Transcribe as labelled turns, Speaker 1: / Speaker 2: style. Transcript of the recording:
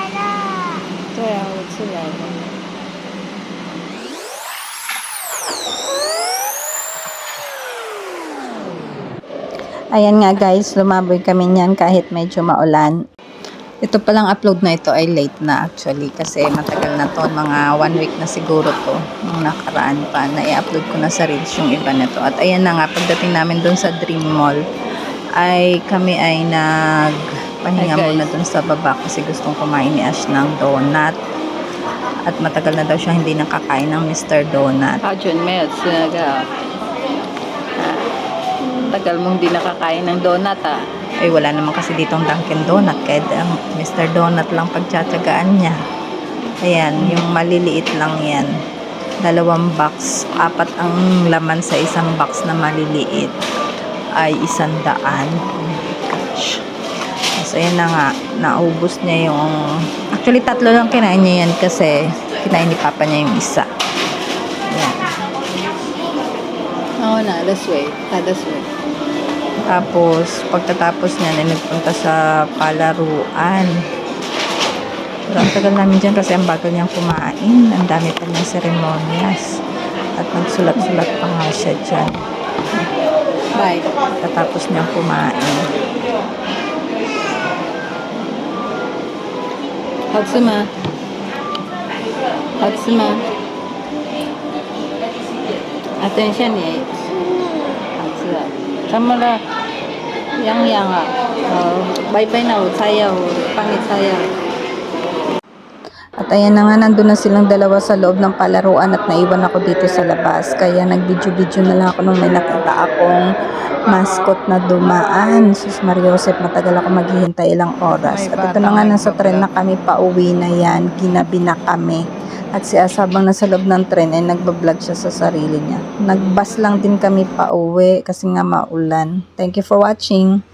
Speaker 1: 了。
Speaker 2: 对啊，我吃来了。
Speaker 3: Ayan nga guys, lumaboy kami niyan kahit medyo maulan. Ito palang upload na ito ay late na actually kasi matagal na to, mga one week na siguro to nung nakaraan pa na i-upload ko na sa Reels yung iba nito. At ayan na nga, pagdating namin dun sa Dream Mall ay kami ay nagpahinga
Speaker 2: Pahinga okay.
Speaker 3: muna dun sa baba kasi gustong kumain ni Ash ng donut. At matagal na daw siya hindi nakakain ng Mr. Donut.
Speaker 2: Ah, Hajun Mel, sinaga. Ah, tagal mong di nakakain ng donut ah.
Speaker 3: Ay wala naman kasi ditong Dunkin Donut kaya um, ang Mr. Donut lang pagtsatsagaan niya. Ayan, yung maliliit lang yan. Dalawang box, apat ang laman sa isang box na maliliit ay isang daan. Oh. So, ayan na nga. Naubos niya yung... Actually, tatlo lang kinain niya yan kasi kinain ni Papa niya yung isa. Ayan.
Speaker 2: Oo na, this way. Ah, this way.
Speaker 3: Tapos, pagkatapos niya, ay nagpunta sa palaruan. Pero ang tagal namin dyan kasi ang bagal niyang kumain. Ang dami pa niyang seremonyas. At nagsulat-sulat pa nga siya dyan.
Speaker 2: Bye.
Speaker 3: Pagkatapos niyang kumain.
Speaker 2: 好吃吗？好吃吗？啊，等一下你好吃啊？怎么了？痒痒啊？哦，拜拜那我擦药，我帮你擦药。
Speaker 3: At ayan na nga, nandun na silang dalawa sa loob ng palaruan at naiwan ako dito sa labas. Kaya nag-video-video na lang ako nung may nakita akong mascot na dumaan. Sus Mario Joseph, matagal ako maghihintay ilang oras. At ito na nga, nasa tren na kami, pauwi na yan. Ginabi na kami. At si As habang nasa loob ng tren ay nagbablog siya sa sarili niya. Nagbas lang din kami pauwi kasi nga maulan. Thank you for watching.